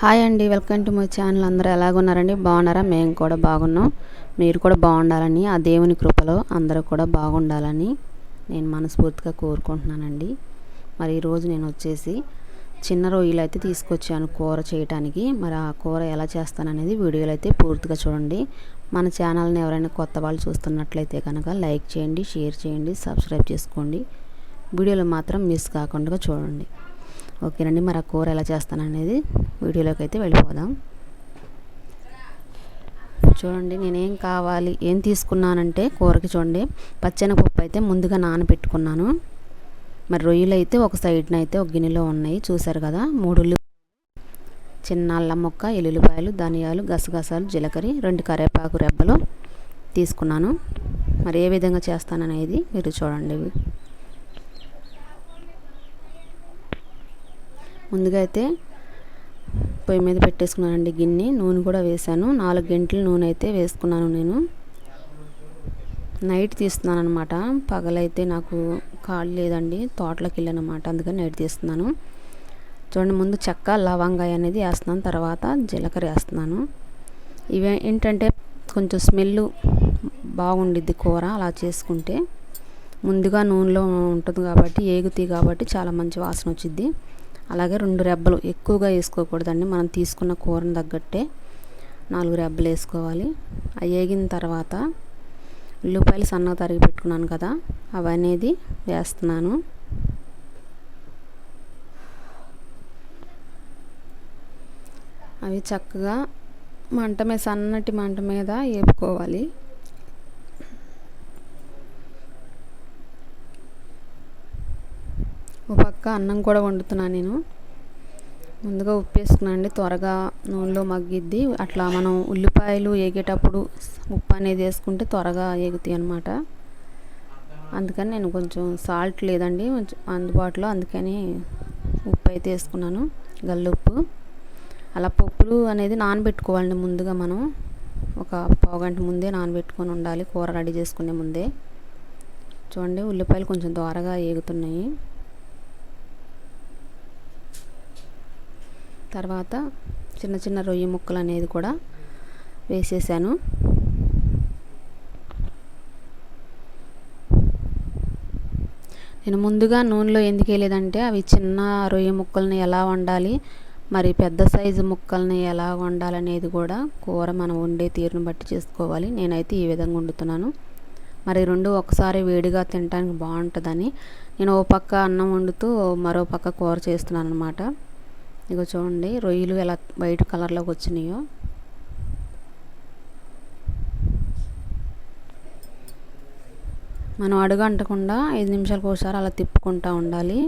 Hi అండి welcome to my channel. అందరూ ఎలాగున్నారండి బాగున్నారా? మేము కూడా బాగున్నాం. మీరు కూడా బాగుండాలని ఆ దేవుని కృపలో అందరూ కూడా బాగుండాలని నేను మనస్ఫూర్తిగా కోరుకుంటున్నానండి. మరి ఈరోజు నేను వచ్చేసి చిన్న రొయ్యలు అయితే తీసుకొచ్చాను కూర చేయటానికి. మరి ఆ కూర ఎలా చేస్తాననేది వీడియోలు అయితే పూర్తిగా చూడండి. మన ఛానల్ని ఎవరైనా కొత్త వాళ్ళు చూస్తున్నట్లయితే కనుక లైక్ చేయండి షేర్ చేయండి సబ్స్క్రైబ్ చేసుకోండి. వీడియోలు మాత్రం మిస్ కాకుండా చూడండి. ఓకేనండి మరి ఆ కూర ఎలా చేస్తాననేది వీడియోలోకి అయితే వెళ్ళిపోదాం. చూడండి నేనేం కావాలి ఏం తీసుకున్నానంటే కూరకి చూడండి పచ్చెనపప్పు అయితే ముందుగా నానబెట్టుకున్నాను. మరి రొయ్యలు అయితే ఒక సైడ్న అయితే ఒక గిన్నెలో ఉన్నాయి చూసారు కదా మూడు చిన్న అల్లం మొక్క ఎల్లుల్లిపాయలు ధనియాలు గసగసాలు జీలకర్ర రెండు కరివేపాకు రెబ్బలు తీసుకున్నాను. మరి ఏ విధంగా చేస్తాననేది మీరు చూడండి. ముందుగా అయితే పొయ్యి మీద పెట్టేసుకున్నానండి గిన్నె నూనె కూడా వేసాను నాలుగు గంటలు నూనె అయితే వేసుకున్నాను నేను. నైట్ తీస్తున్నాను అనమాట పగలైతే నాకు కాళ్ళు లేదండి తోటలోకి వెళ్ళానమాట అందుకని నైట్ తీస్తున్నాను. చూడండి ముందు చెక్క లవంగాయ అనేది వేస్తున్నాను తర్వాత జీలకర్ర వేస్తున్నాను. ఇవి ఏంటంటే కొంచెం స్మెల్ బాగుండిద్ది కూర అలా చేసుకుంటే. ముందుగా నూనెలో ఉంటుంది కాబట్టి ఏగుతాయి కాబట్టి చాలా మంచి వాసన వచ్చిద్ది. అలాగే రెండు రెబ్బలు ఎక్కువగా వేసుకోకూడదండి. మనం తీసుకున్న కూరని తగ్గట్టే నాలుగు రెబ్బలు వేసుకోవాలి. అవి వేగిన తర్వాత ఉల్లిపాయలు సన్నగా తరిగి పెట్టుకున్నాను కదా అవి అనేది వేస్తున్నాను. అవి చక్కగా మంట మీద సన్నటి మంట మీద వేపుకోవాలి. ఒక అన్నం కూడా వండుతున్నాను నేను. ముందుగా ఉప్పు వేసుకున్నానండి త్వరగా నూనెలో మగ్గిద్ది. అట్లా మనం ఉల్లిపాయలు వేగేటప్పుడు ఉప్పు అనేది వేసుకుంటే త్వరగా వేగుతాయి అనమాట అందుకని నేను కొంచెం సాల్ట్ లేదండి అందుబాటులో అందుకని ఉప్పు అయితే వేసుకున్నాను గల్లుప్పు. అలా పప్పులు అనేది నానబెట్టుకోవాలండి ముందుగా మనం. ఒక పావుగంట ముందే నానబెట్టుకొని ఉండాలి కూర రెడీ చేసుకునే ముందే. చూడండి ఉల్లిపాయలు కొంచెం దోరగా వేగుతున్నాయి తర్వాత చిన్న చిన్న రొయ్యి ముక్కలు అనేది కూడా వేసేసాను. నేను ముందుగా నూనెలో ఎందుకు వేయలేదంటే అవి చిన్న రొయ్యి ముక్కల్ని ఎలా వండాలి మరి పెద్ద సైజు ముక్కల్ని ఎలా వండాలనేది కూడా కూర మనం వండే తీరును బట్టి చేసుకోవాలి. నేనైతే ఈ విధంగా వండుతున్నాను. మరి రెండు ఒకసారి వేడిగా తినడానికి బాగుంటుందని నేను ఓ పక్క అన్నం వండుతూ మరో పక్క కూర చేస్తున్నాను అనమాట ఇగో చూడండి రొయ్యలు ఎలా వైట్ కలర్లోకి వచ్చినాయో. మనం అడుగు అంటకుండా ఐదు నిమిషాలకు ఒకసారి అలా తిప్పుకుంటూ ఉండాలి.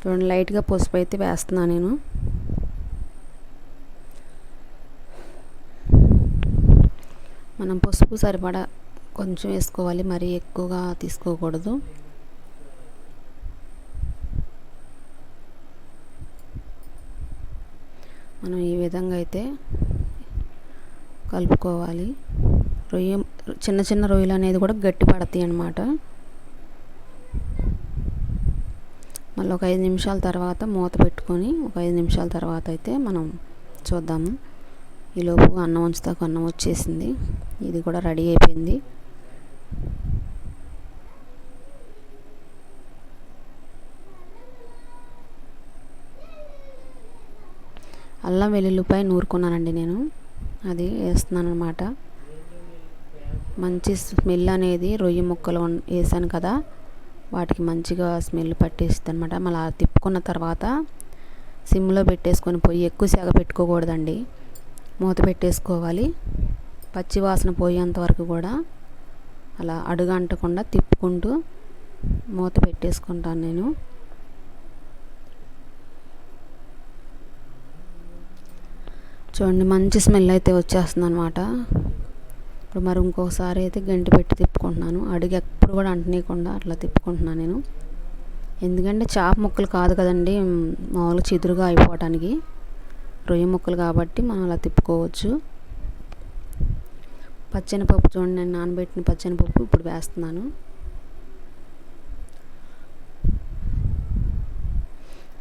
చూడండి లైట్గా పసుపు అయితే వేస్తున్నాను నేను. మనం పసుపు సరిపడా కొంచెం వేసుకోవాలి మరీ ఎక్కువగా తీసుకోకూడదు. మనం ఈ విధంగా అయితే కలుపుకోవాలి. రొయ్య చిన్న చిన్న రొయ్యలు అనేది కూడా గట్టి పడతాయి అన్నమాట. మళ్ళీ ఒక ఐదు నిమిషాల తర్వాత మూత పెట్టుకొని ఒక ఐదు నిమిషాల తర్వాత అయితే మనం చూద్దాము. ఈలోపు అన్నం ఉంచుతాకు అన్నం వచ్చేసింది. ఇది కూడా రెడీ అయిపోయింది. అల్లం వెల్లుల్లిపాయ నూరుకున్నానండి నేను. అది వేస్తున్నాను అనమాట మంచి స్మెల్ అనేది రొయ్యి ముక్కలు వేసాను కదా. వాటికి మంచిగా స్మెల్ పట్టేస్తుంది అనమాట మళ్ళీ తిప్పుకున్న తర్వాత సిమ్లో పెట్టేసుకొని పోయి ఎక్కువ సేగ పెట్టుకోకూడదండి. మూత పెట్టేసుకోవాలి. పచ్చి వాసన పోయేంత వరకు కూడా అలా అడుగు అంటకుండా తిప్పుకుంటూ మూత పెట్టేసుకుంటాను నేను. చూడండి మంచి స్మెల్ అయితే వచ్చేస్తుంది అనమాట ఇప్పుడు మరి ఇంకోసారి అయితే గంటి పెట్టి తిప్పుకుంటున్నాను. అడిగి ఎప్పుడు కూడా అంటనీయకుండా అట్లా తిప్పుకుంటున్నాను నేను. ఎందుకంటే చేప ముక్కలు కాదు కదండి మామూలుగా చిదురుగా అయిపోవటానికి. రొయ్య ముక్కలు కాబట్టి మనం అలా తిప్పుకోవచ్చు. పచ్చనిపప్పు చూడండి నేను నానబెట్టిన పచ్చనిపప్పు ఇప్పుడు వేస్తున్నాను.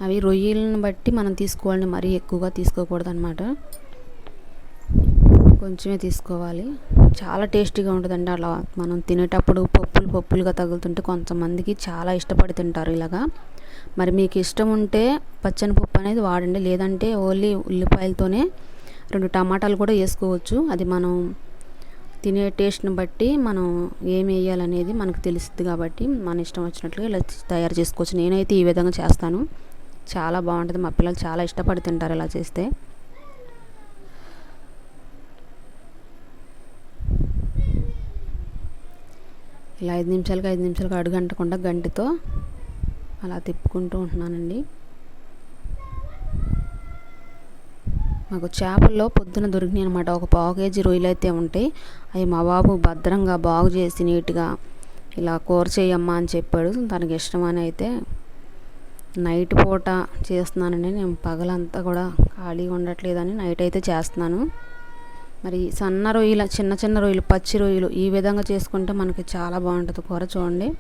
అవి రొయ్యలను బట్టి మనం తీసుకోవాలని మరీ ఎక్కువగా తీసుకోకూడదు అనమాట కొంచెమే తీసుకోవాలి. చాలా టేస్టీగా ఉంటుందండి అలా మనం తినేటప్పుడు పప్పులు పప్పులుగా తగులుతుంటే కొంతమందికి చాలా ఇష్టపడి తింటారు ఇలాగా. మరి మీకు ఇష్టం ఉంటే పచ్చని పప్పు అనేది వాడండి. లేదంటే ఓన్లీ ఉల్లిపాయలతోనే రెండు టమాటాలు కూడా వేసుకోవచ్చు. అది మనం తినే టేస్ట్ని బట్టి మనం ఏం వేయాలనేది మనకు తెలుస్తుంది కాబట్టి మన ఇష్టం వచ్చినట్లుగా ఇలా తయారు చేసుకోవచ్చు. నేనైతే ఈ విధంగా చేస్తాను. చాలా బాగుంటుంది. మా పిల్లలు చాలా ఇష్టపడి తింటారు ఇలా చేస్తే. ఇలా ఐదు నిమిషాలకి ఐదు నిమిషాలకి అడుగంటకుండా గంటితో అలా తిప్పుకుంటూ ఉంటున్నానండి. మాకు చేపల్లో పొద్దున దొరికినాయి అనమాట ఒక పావు కేజీ రొయ్యలు అయితే ఉంటాయి అవి మా బాబు భద్రంగా బాగు చేసి నీట్గా ఇలా కూర చేయమ్మా అని చెప్పాడు. తనకి ఇష్టమని అయితే నైట్ పూట చేస్తున్నానండి. నేను పగలంతా కూడా ఖాళీగా ఉండట్లేదని నైట్ అయితే చేస్తున్నాను. మరి సన్న రొయ్యలు చిన్న చిన్న రొయ్యలు పచ్చి రొయ్యలు ఈ విధంగా చేసుకుంటే మనకి చాలా బాగుంటుంది కూర చూడండి.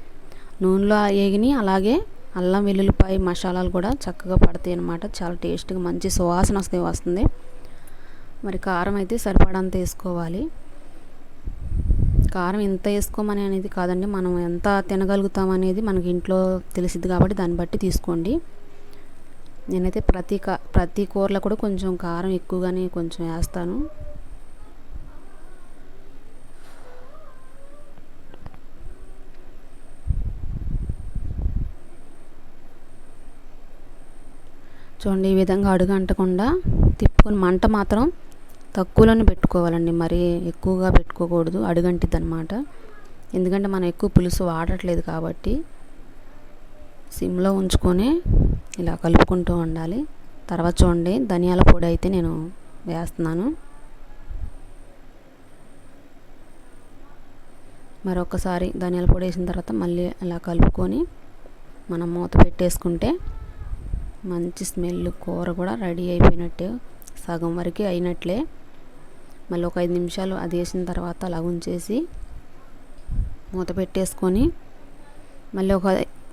నూనెలో వేగిని అలాగే అల్లం వెల్లుల్లిపాయ మసాలాలు కూడా చక్కగా పడతాయి అన్నమాట. చాలా టేస్ట్గా మంచి సువాసన వస్తే వస్తుంది. మరి కారం అయితే సరిపడంత వేసుకోవాలి. కారం ఎంత వేసుకోమని అనేది కాదండి. మనం ఎంత తినగలుగుతాం అనేది మనకి ఇంట్లో తెలిసిద్ది కాబట్టి దాన్ని బట్టి తీసుకోండి. నేనైతే ప్రతి కా ప్రతి కూరలో కూడా కొంచెం కారం ఎక్కువగానే కొంచెం వేస్తాను. చూడండి ఈ విధంగా అడుగు అంటకుండా తిప్పుకొని మంట మాత్రం తక్కువలోనే పెట్టుకోవాలండి. మరి ఎక్కువగా పెట్టుకోకూడదు. అడుగంటిది అనమాట ఎందుకంటే మనం ఎక్కువ పులుసు వాడట్లేదు కాబట్టి సిమ్లో ఉంచుకొని ఇలా కలుపుకుంటూ ఉండాలి. తర్వాత చూడండి ధనియాల పొడి అయితే నేను వేస్తున్నాను. మరొకసారి ధనియాల పొడి వేసిన తర్వాత మళ్ళీ అలా కలుపుకొని మనం మూత పెట్టేసుకుంటే మంచి స్మెల్ కూర కూడా రెడీ అయిపోయినట్టు సగం వరకు అయినట్లే. మళ్ళీ ఒక ఐదు నిమిషాలు అది వేసిన తర్వాత అలా ఉంచేసి మూత పెట్టేసుకొని మళ్ళీ ఒక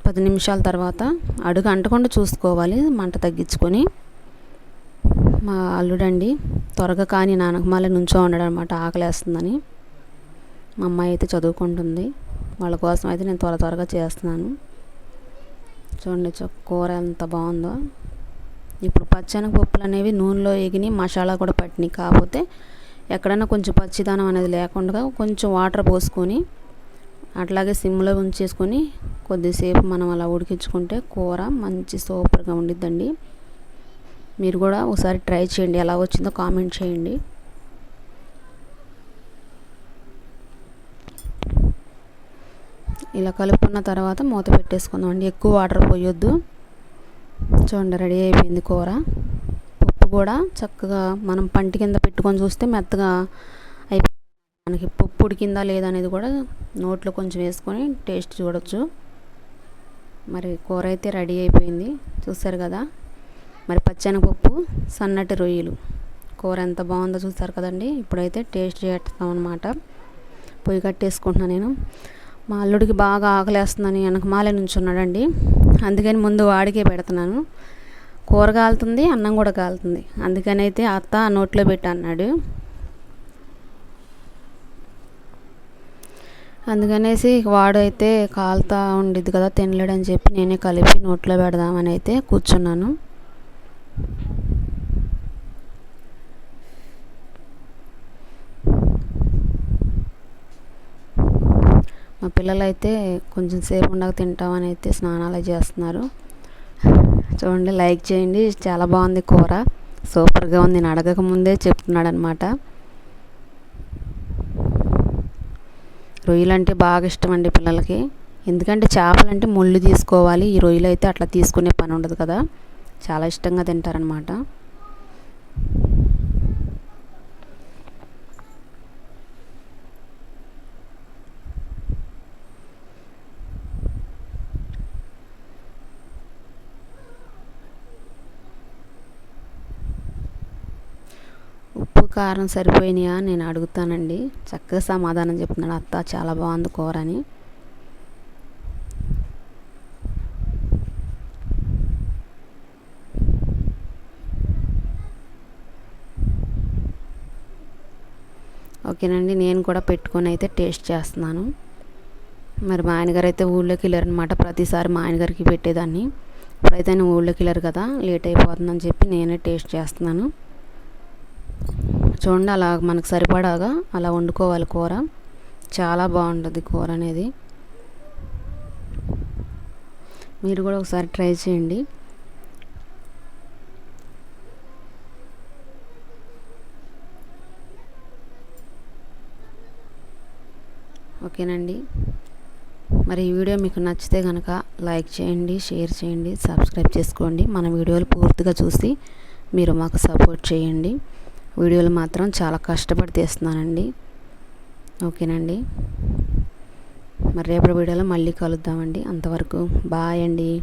పది నిమిషాల తర్వాత అడుగు అంటకుండా చూసుకోవాలి మంట తగ్గించుకొని. మా అల్లుడండి త్వరగా కానీ నానకమాల నుంచో ఉండడం అనమాట ఆకలేస్తుందని. మా అమ్మాయి అయితే చదువుకుంటుంది వాళ్ళ కోసం అయితే నేను త్వర త్వరగా చేస్తున్నాను. చూడండి కూర ఎంత బాగుందో. ఇప్పుడు పచ్చనగ పప్పులు అనేవి నూనెలో ఎగిని మసాలా కూడా పట్టినాయి. కాకపోతే ఎక్కడైనా కొంచెం పచ్చిదానం అనేది లేకుండా కొంచెం వాటర్ పోసుకొని అట్లాగే సిమ్లో ఉంచేసుకొని కొద్దిసేపు మనం అలా ఉడికించుకుంటే కూర మంచి సూపర్గా ఉండిద్దండి. మీరు కూడా ఒకసారి ట్రై చేయండి. ఎలా వచ్చిందో కామెంట్ చేయండి. ఇలా కలుపుకున్న తర్వాత మూత పెట్టేసుకుందాం అండి. ఎక్కువ వాటర్ పోయొద్దు. చూడండి రెడీ అయిపోయింది కూర. పప్పు కూడా చక్కగా మనం పంటి కింద పెట్టుకొని చూస్తే మెత్తగా అయిపోయింది. మనకి పప్పు ఉడికిందా లేదా అనేది కూడా నోట్లో కొంచెం వేసుకొని టేస్ట్ చూడొచ్చు. మరి కూర అయితే రెడీ అయిపోయింది. చూసారు కదా? మరి పచ్చనపప్పు సన్నటి రొయ్యలు. కూర ఎంత బాగుందో చూసారు కదండి? ఇప్పుడైతే టేస్ట్ చేస్తాం అనమాట పొయ్యి కట్టేసుకుంటున్నాను నేను. మా అల్లుడికి బాగా ఆకలేస్తుందని వెనకమాలే ఉన్నాడండి అందుకని ముందు వాడికే పెడుతున్నాను. కూర కాలుతుంది అన్నం కూడా కాలుతుంది. అందుకని అయితే అత్త నోట్లో పెట్టి అన్నాడు. అందుకనేసి వాడైతే కాలుతా ఉండిద్ది కదా తినలేడని చెప్పి నేనే కలిపి నోట్లో పెడదామని అయితే కూర్చున్నాను. మా పిల్లలు అయితే కొంచెం సేపు ఉండక తింటామని అయితే స్నానాలు చేస్తున్నారు. చూడండి లైక్ చేయండి. చాలా బాగుంది కూర. సూపర్గా ఉంది. నేను అడగక ముందే చెప్తున్నాడు అనమాట రొయ్యలు అంటే బాగా ఇష్టం అండి పిల్లలకి. ఎందుకంటే చేపలంటే ముళ్ళు తీసుకోవాలి. ఈ రొయ్యలు అయితే అట్లా తీసుకునే పని ఉండదు కదా. చాలా ఇష్టంగా తింటారనమాట. కారం సరిపోయినాయా నేను అడుగుతానండి. చక్కగా సమాధానం చెప్తున్నాడు అత్త. చాలా బాగుంది కూర అని. ఓకేనండి నేను కూడా పెట్టుకొని అయితే టేస్ట్ చేస్తున్నాను. మరి మా ఆయనగారు అయితే ఊళ్ళోకి వెళ్ళారనమాట ప్రతిసారి మా ఆయనగారికి పెట్టేదాన్ని. ఇప్పుడైతే ఆయన ఊళ్ళోకి వెళ్ళారు కదా లేట్ అయిపోతుందని చెప్పి నేనే టేస్ట్ చేస్తున్నాను. చూడండి అలా మనకు సరిపడాగా అలా వండుకోవాలి కూర. చాలా బాగుంటుంది కూర అనేది. మీరు కూడా ఒకసారి ట్రై చేయండి. ఓకేనండి. మరి ఈ వీడియో మీకు నచ్చితే కనుక లైక్ చేయండి షేర్ చేయండి సబ్స్క్రైబ్ చేసుకోండి. మన వీడియోలు పూర్తిగా చూసి మీరు మాకు సపోర్ట్ చేయండి. వీడియోలు మాత్రం చాలా కష్టపడి తీస్తున్నానండి. ఓకేనండి. మరి రేపటి వీడియోలో మళ్ళీ కలుద్దామండి. అంతవరకు బాయ్ అండి.